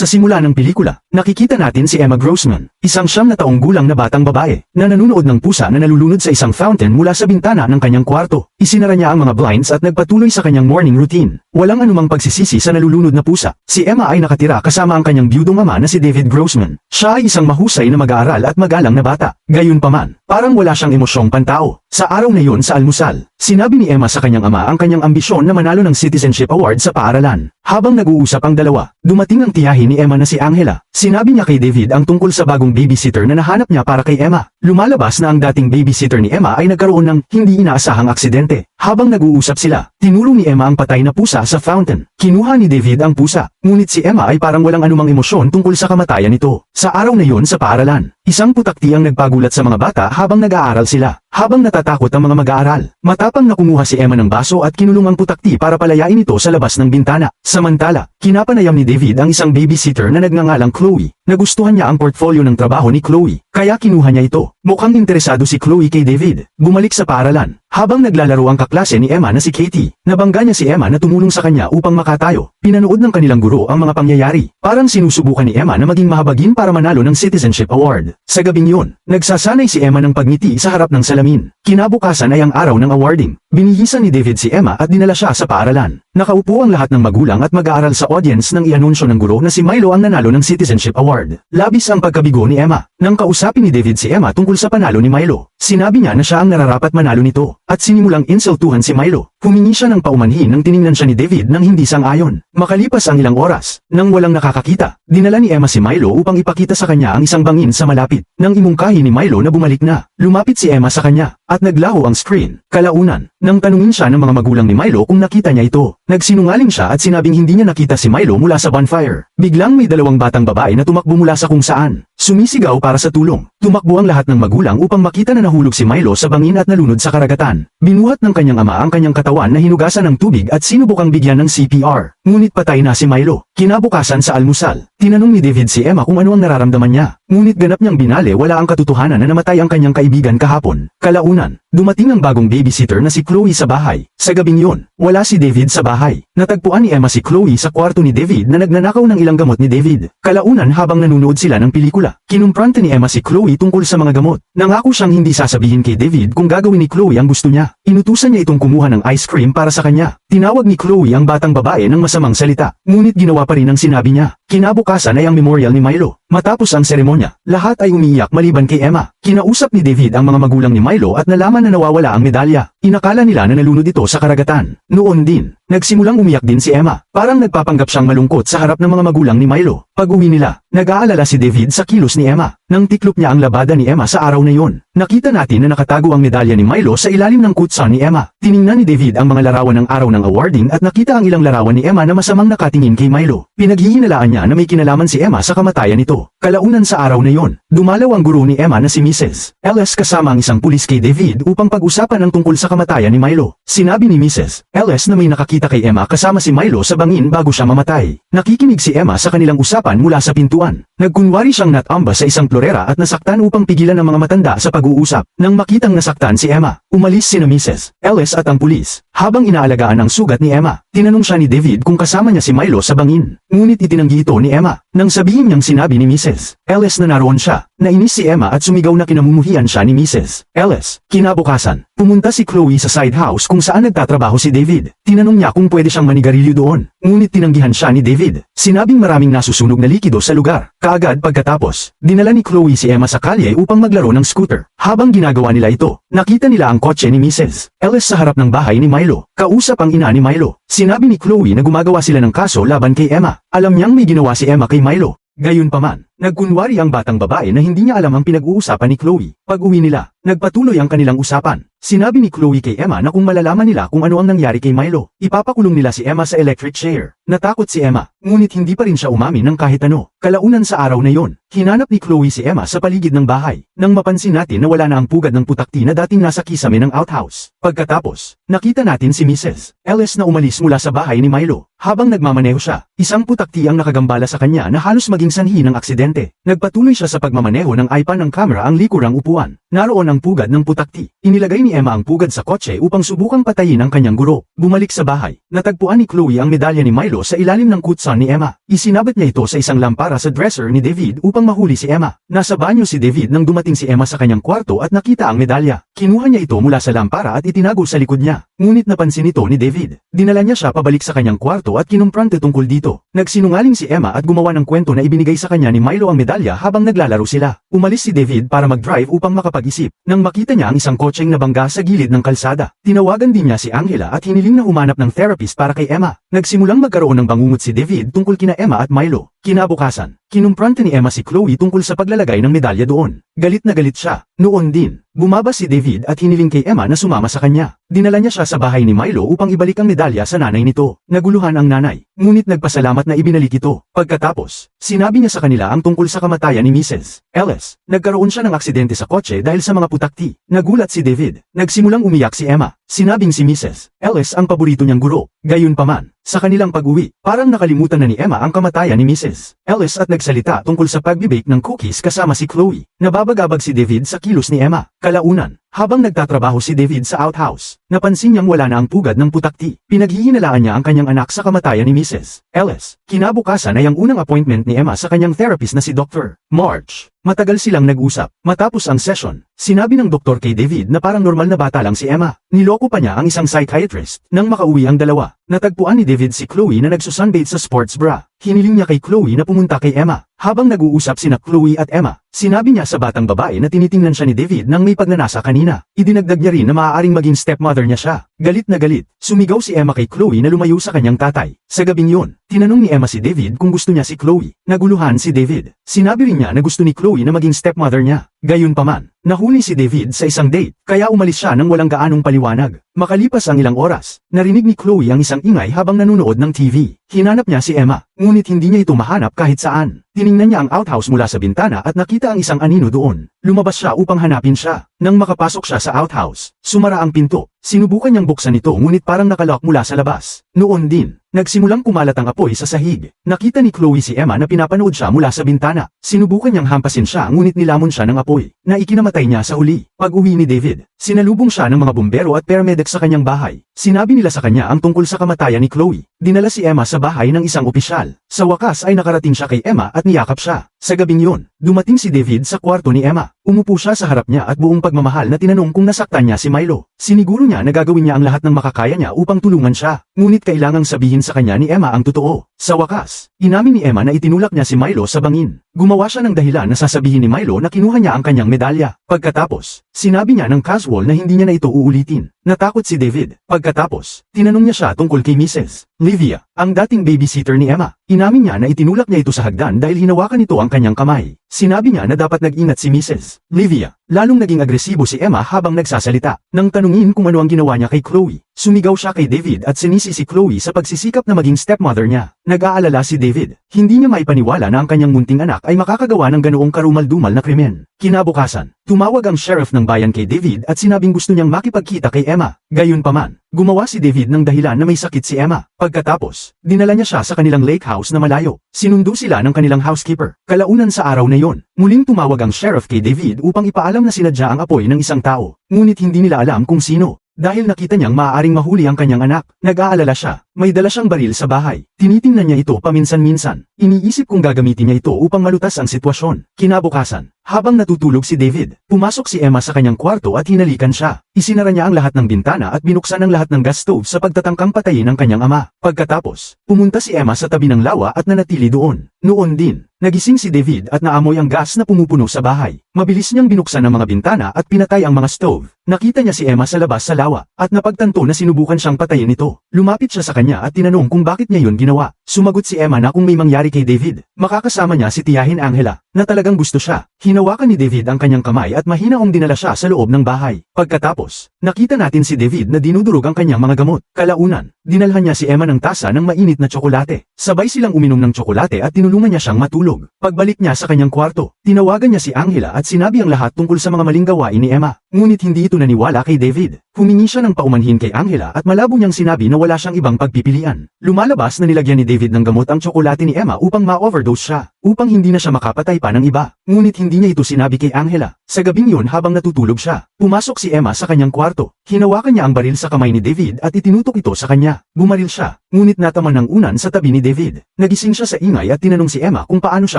Sa simula ng pelikula, nakikita natin si Emma Grossman, isang siyam na taong gulang na batang babae, na nanunood ng pusa na nalulunod sa isang fountain mula sa bintana ng kanyang kwarto. Isinara niya ang mga blinds at nagpatuloy sa kanyang morning routine. Walang anumang pagsisisi sa nalulunod na pusa. Si Emma ay nakatira kasama ang kanyang biyudong ama na si David Grossman. Siya ay isang mahusay na mag-aaral at magalang na bata. Gayunpaman, parang wala siyang emosyong pantao. Sa araw na yon sa almusal, sinabi ni Emma sa kanyang ama ang kanyang ambisyon na manalo ng Citizenship Award sa paaralan. Habang nag-uusap ang dalawa, dumating ang tiyahin ni Emma na si Angela. Sinabi niya kay David ang tungkol sa bagong babysitter na nahanap niya para kay Emma. Lumalabas na ang dating babysitter ni Emma ay nagkaroon ng hindi inaasahang aksidente. Habang nag-uusap sila, tinulong ni Emma ang patay na pusa sa fountain. Kinuha ni David ang pusa, ngunit si Emma ay parang walang anumang emosyon tungkol sa kamatayan nito. Sa araw na yon sa paaralan, isang putakti ang nagpagulat sa mga bata habang nag-aaral sila. Habang natatakot ang mga mag-aaral, matapang na kumuha si Emma ng baso at kinulong ang putakti para palayain ito sa labas ng bintana. Samantala, kinapanayam ni David ang isang babysitter na nagngangalang Chloe. Nagustuhan niya ang portfolio ng trabaho ni Chloe, kaya kinuha niya ito. Mukhang interesado si Chloe kay David. Bumalik sa paaralan. Habang naglalaro ang kaklase ni Emma na si Katie, nabangga niya si Emma na tumulong sa kanya upang makatayo. Pinanood ng kanilang guro ang mga pangyayari. Parang sinusubukan ni Emma na maging mahabagin para manalo ng Citizenship Award. Sa gabing yun, nagsasanay si Emma ng pagngiti sa harap ng salamin. Kinabukasan ay ang araw ng awarding. Binihisan ni David si Emma at dinala siya sa paaralan. Nakaupo ang lahat ng magulang at mag-aaral sa audience nang ianunsyo ng guro na si Milo ang nanalo ng Citizenship Award. Labis ang pagkabigo ni Emma. Nang kausapin ni David si Emma tungkol sa panalo ni Milo, sinabi niya na siya ang nararapat manalo nito, at sinimulang insultuhan si Milo. Humingi siya ng paumanhin nang tiningnan siya ni David nang hindi sang-ayon. Makalipas ang ilang oras, nang walang nakakakita, dinala ni Emma si Milo upang ipakita sa kanya ang isang bangin sa malapit. Nang imungkahi ni Milo na bumalik na, lumapit si Emma sa kanya, at naglaho ang screen. Kalaunan, nang tanungin siya ng mga magulang ni Milo kung nakita niya ito, nagsinungaling siya at sinabing hindi niya nakita si Milo mula sa bonfire. Biglang may dalawang batang babae na tumakbo mula sa kung saan. Sumisigaw para sa tulong. Tumakbo ang lahat ng magulang upang makita na nahulog si Milo sa bangin at nalunod sa karagatan. Binuhat ng kanyang ama ang kanyang katawan na hinugasan ng tubig at sinubukang bigyan ng CPR. Ngunit patay na si Milo. Kinabukasan sa almusal, tinanong ni David si Emma kung ano ang nararamdaman niya. Ngunit ganap niyang binale wala ang katotohanan na namatay ang kanyang kaibigan kahapon. Kalaunan, dumating ang bagong babysitter na si Chloe sa bahay. Sa gabing yun, wala si David sa bahay. Natagpuan ni Emma si Chloe sa kwarto ni David na nagnanakaw ng ilang gamot ni David. Kalaunan habang nanonood sila ng pelikula, kinumprante ni Emma si Chloe tungkol sa mga gamot. Nangako siyang hindi sasabihin kay David kung gagawin ni Chloe ang gusto niya. Inutusan niya itong kumuha ng ice cream para sa kanya. Tinawag ni Chloe ang batang babae ng masamang salita, ngunit ginawa pa rin ang sinabi niya. Kinabukasan ay ang memorial ni Milo. Matapos ang seremonya, lahat ay umiiyak maliban kay Emma. Kinausap ni David ang mga magulang ni Milo at nalaman na nawawala ang medalya. Inakala nila na nalunod ito sa karagatan. Noon din, nagsimulang umiyak din si Emma. Parang nagpapanggap siyang malungkot sa harap ng mga magulang ni Milo. Pag-uwi nila, nag-aalala si David sa kilos ni Emma. Nang tiklop niya ang labada ni Emma sa araw na yon, nakita natin na nakatago ang medalya ni Milo sa ilalim ng kutsa ni Emma. Tiningnan ni David ang mga larawan ng araw ng awarding at nakita ang ilang larawan ni Emma na masamang nakatingin kay Milo. Pinaghihinalaan niya na may kinalaman si Emma sa kamatayan nito. Kalaunan sa araw na yon, dumalaw ang guro ni Emma na si Mrs. Ellis kasama ang isang pulis kay David upang pag-usapan ang tungkol sa kamatayan ni Milo. Sinabi ni Mrs. Ellis na may nakakita kay Emma kasama si Milo sa bangin bago siya mamatay. Nakikinig si Emma sa kanilang usapan mula sa pintuan. Nagkunwari siyang natamba sa isang florera at nasaktan upang pigilan ng mga matanda sa pag-uusap. Nang makitang nasaktan si Emma, umalis sina Mrs. Ellis at ang pulis. Habang inaalagaan ang sugat ni Emma, tinanong siya ni David kung kasama niya si Milo sa bangin. Ngunit itinanggi ito ni Emma. Nang sabihin niyang sinabi ni Mrs. Ellis na naroon siya, nainis si Emma at sumigaw na kinamumuhian siya ni Mrs. Ellis. Kinabukasan, pumunta si Chloe sa side house kung saan nagtatrabaho si David. Tinanong niya kung pwede siyang manigarilyo doon. Ngunit tinanggihan siya ni David. Sinabing maraming nasusunog na likido sa lugar. Kaagad pagkatapos, dinala ni Chloe si Emma sa kalye upang maglaro ng scooter. Habang ginagawa nila ito, nakita nila ang kotse ni Mrs. Ellis sa harap ng bahay ni Milo. Kausap ang ina ni Milo. Sinabi ni Chloe na gumagawa sila ng kaso laban kay Emma. Alam niyang may ginawa si Emma kay Milo. Gayunpaman, nagkunwari ang batang babae na hindi niya alam ang pinag-uusapan ni Chloe. Pag-uwi nila, nagpatuloy ang kanilang usapan. Sinabi ni Chloe kay Emma na kung malalaman nila kung ano ang nangyari kay Milo, ipapakulong nila si Emma sa electric chair. Natakot si Emma, ngunit hindi pa rin siya umamin ng kahit ano. Kalaunan sa araw na yon, hinanap ni Chloe si Emma sa paligid ng bahay. Nang mapansin natin na wala na ang pugad ng putakti na dating nasa kisame ng outhouse. Pagkatapos, nakita natin si Mrs. Ellis na umalis mula sa bahay ni Milo. Habang nagmamaneho siya, isang putakti ang nakagambala sa kanya na halos maging sanhi ng aksidente. Nagpatuloy siya sa pagmamaneho ng iPad ng camera ang likurang upuan. Naroon ng pugad ng putakti. Inilagay ni Emma ang pugad sa kotse upang subukang patayin ang kanyang guro. Bumalik sa bahay. Natagpuan ni Chloe ang medalya ni Milo sa ilalim ng kutsan ni Emma. Isinabat niya ito sa isang lampara sa dresser ni David upang mahuli si Emma. Nasa banyo si David nang dumating si Emma sa kanyang kwarto at nakita ang medalya. Kinuha niya ito mula sa lampara at itinago sa likod niya. Ngunit napansin ito ni David. Dinala niya siya pabalik sa kanyang kwarto at kinumprante tungkol dito. Nagsinungaling si Emma at gumawa ng kwento na ibinigay sa kanya ni Milo ang medalya habang naglalaro sila. Umalis si David para mag-drive upang makapag-isip. Nang makita niya ang isang kotseng nabangga sa gilid ng kalsada, tinawagan din niya si Angela at hiniling na humanap ng therapist para kay Emma. Nagsimulang magkaroon ng bangungot si David tungkol kina Emma at Milo. Kinabukasan, kinumprante ni Emma si Chloe tungkol sa paglalagay ng medalya doon. Galit na galit siya. Noon din, bumaba si David at hiniling kay Emma na sumama sa kanya. Dinala niya siya sa bahay ni Milo upang ibalik ang medalya sa nanay nito. Naguluhan ang nanay, ngunit nagpasalamat na ibinalik ito. Pagkatapos, sinabi niya sa kanila ang tungkol sa kamatayan ni Mrs. Ellis. Nagkaroon siya ng aksidente sa kotse dahil sa mga putakti. Nagulat si David. Nagsimulang umiyak si Emma. Sinabing si Mrs. Ellis ang paborito niyang guro. Gayunpaman, sa kanilang pag-uwi, parang nakalimutan na ni Emma ang kamatayan ni Mrs. Ellis at nagsalita tungkol sa pagbibake ng cookies kasama si Chloe. Nababagabag si David sa kilos ni Emma. Kalaunan, habang nagtatrabaho si David sa outhouse, napansin niyang wala na ang pugad ng putakti. Pinaghihinalaan niya ang kanyang anak sa kamatayan ni Mrs. Ellis. Kinabukasan ay ang unang appointment ni Emma sa kanyang therapist na si Dr. March. Matagal silang nag-usap. Matapos ang session, sinabi ng doktor kay David na parang normal na bata lang si Emma. Niloko pa niya ang isang psychiatrist. Nang makauwi ang dalawa, natagpuan ni David si Chloe na nagsusunbathe sa sports bra. Hiniling niya kay Chloe na pumunta kay Emma. Habang nag-uusap sina Chloe at Emma, sinabi niya sa batang babae na tinitingnan siya ni David nang may pagnanasa kanina. Idinagdag niya rin na maaaring maging stepmother niya siya. Galit na galit, sumigaw si Emma kay Chloe na lumayo sa kanyang tatay. Sa gabing yun, tinanong ni Emma si David kung gusto niya si Chloe. Naguluhan si David. Sinabi rin niya na gusto ni Chloe na maging stepmother niya. Gayunpaman, nahuli si David sa isang date, kaya umalis siya nang walang gaanong paliwanag. Makalipas ang ilang oras, narinig ni Chloe ang isang ingay habang nanonood ng TV. Hinanap niya si Emma, ngunit hindi niya ito mahanap kahit saan. Tiningnan niya ang outhouse mula sa bintana at nakita ang isang anino doon. Lumabas siya upang hanapin siya. Nang makapasok siya sa outhouse, sumara ang pinto. Sinubukan niyang buksan ito ngunit parang nakalock mula sa labas. Noon din, nagsimulang kumalat ang apoy sa sahig. Nakita ni Chloe si Emma na pinapanood siya mula sa bintana. Sinubukan niyang hampasin siya ngunit nilamon siya ng apoy, na ikinamatay niya sa uli. Pag-uwi ni David, sinalubong siya ng mga bumbero at paramedic sa kanyang bahay. Sinabi nila sa kanya ang tungkol sa kamatayan ni Chloe. Dinala si Emma sa bahay ng isang opisyal. Sa wakas ay nakarating siya kay Emma at niyakap siya. Sa gabing yun, dumating si David sa kwarto ni Emma. Umupo siya sa harap niya at buong pagmamahal na tinanong kung nasaktan niya si Milo. Siniguro niya na gagawin niya ang lahat ng makakaya niya upang tulungan siya. Ngunit kailangang sabihin sa kanya ni Emma ang totoo. Sa wakas, inamin ni Emma na itinulak niya si Milo sa bangin. Gumawa siya ng dahilan na sasabihin ni Milo na kinuha niya ang kanyang medalya. Pagkatapos, sinabi niya ng casual na hindi niya na ito uulitin. Natakot si David. Pagkatapos, tinanong niya siya tungkol kay Mrs. Livia, ang dating babysitter ni Emma. Inamin niya na itinulak niya ito sa hagdan dahil hinawakan nito ang kanyang kamay. Sinabi niya na dapat nag-ingat si Mrs. Livia. Lalong naging agresibo si Emma habang nagsasalita. Nang tanungin kung ano ang ginawa niya kay Chloe, sumigaw siya kay David at sinisi si Chloe sa pagsisikap na maging stepmother niya. Nag-aalala si David. Hindi niya maipaniwala na ang kanyang munting anak ay makakagawa ng ganoong karumal-dumal na krimen. Kinabukasan, tumawag ang sheriff ng bayan kay David at sinabing gusto niyang makipagkita kay Emma. Gayunpaman, gumawa si David ng dahilan na may sakit si Emma. Pagkatapos, dinala niya siya sa kanilang lake house na malayo. Sinundo sila ng kanilang housekeeper. Kalaunan sa araw na yon, muling tumawag ang sheriff kay David upang ipaalam na sinadya ang apoy ng isang tao. Ngunit hindi nila alam kung sino. Dahil nakita niyang maaaring mahuli ang kanyang anak, nag-aalala siya. May dala siyang baril sa bahay. Tinitingnan niya ito paminsan-minsan. Iniisip kung gagamitin niya ito upang malutas ang sitwasyon. Kinabukasan, habang natutulog si David, pumasok si Emma sa kanyang kwarto at hinalikan siya. Isinara niya ang lahat ng bintana at binuksan ang lahat ng gas stove sa pagtatangkang patayin ng kanyang ama. Pagkatapos, pumunta si Emma sa tabi ng lawa at nanatili doon. Noon din, nagising si David at naamoy ang gas na pumupuno sa bahay. Mabilis niyang binuksan ang mga bintana at pinatay ang mga stove. Nakita niya si Emma sa labas sa lawa at napagtanto na sinubukan siyang patayin ito. Lumapit siya sa kanya at tinanong kung bakit niya yun ginawa. Sumagot si Emma na kung may mangyari kay David, makakasama niya si Tiyahin Angela, na talagang gusto siya. Hinawakan ni David ang kanyang kamay at mahinaong dinala siya sa loob ng bahay. Pagkatapos, nakita natin si David na dinudurog ang kanyang mga gamot. Kalaunan, dinalhan niya si Emma ng tasa ng mainit na tsokolate. Sabay silang uminom ng tsokolate at tinulungan niya siyang matulog. Pagbalik niya sa kanyang kwarto, tinawagan niya si Angela at sinabi ang lahat tungkol sa mga maling gawain ni Emma. Ngunit hindi ito naniwala kay David. Humingi siya ng paumanhin kay Angela at malabo niyang sinabi na wala siyang ibang pagpipilian. Lumalabas na nilagyan ni David ng gamot ang tsokolate ni Emma upang ma-overdose siya. Upang hindi na siya makapatay pa ng iba. Ngunit hindi niya ito sinabi kay Angela. Sa gabing yun habang natutulog siya, pumasok si Emma sa kanyang kwarto. Hinawakan niya ang baril sa kamay ni David at itinutok ito sa kanya. Bumaril siya, ngunit nataman ng unan sa tabi ni David. Nagising siya sa ingay at tinanong si Emma kung paano siya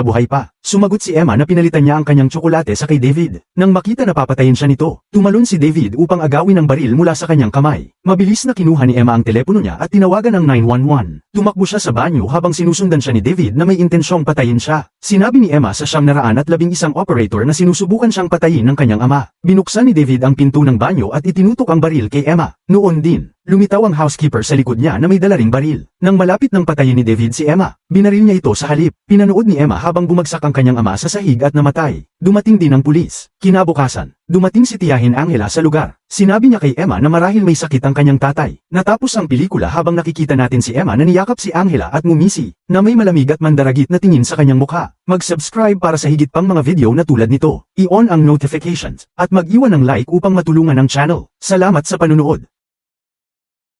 buhay pa. Sumagot si Emma na pinalitan niya ang kanyang tsokolate sa kay David. Nang makita na papatayin siya nito, tumalon si David upang agawin ang baril mula sa kanyang kamay. Mabilis na kinuha ni Emma ang telepono niya at tinawagan ang 911. Tumakbo siya sa banyo habang sinusundan siya ni David na may intensyong patayin siya. Sinabi ni Emma sa siyam na raan at labing isang operator na sinusubukan siyang patayin ng kanyang ama. Binuksan ni David ang pinto ng banyo at itinutok ang baril kay Emma. Noon din, lumitaw ang housekeeper sa likod niya na may dala ring baril. Nang malapit ng patayin ni David si Emma, binaril niya ito sa halip. Pinanood ni Emma habang bumagsak ang kanyang ama sa sahig at namatay. Dumating din ang pulis. Kinabukasan, dumating si Tiyahin Angela sa lugar. Sinabi niya kay Emma na marahil may sakit ang kanyang tatay. Natapos ang pelikula habang nakikita natin si Emma na niyakap si Angela at ngumisi, na may malamig at mandaragit na tingin sa kanyang mukha. Mag-subscribe para sa higit pang mga video na tulad nito. I-on ang notifications, at mag-iwan ng like upang matulungan ang channel. Salamat sa panunood.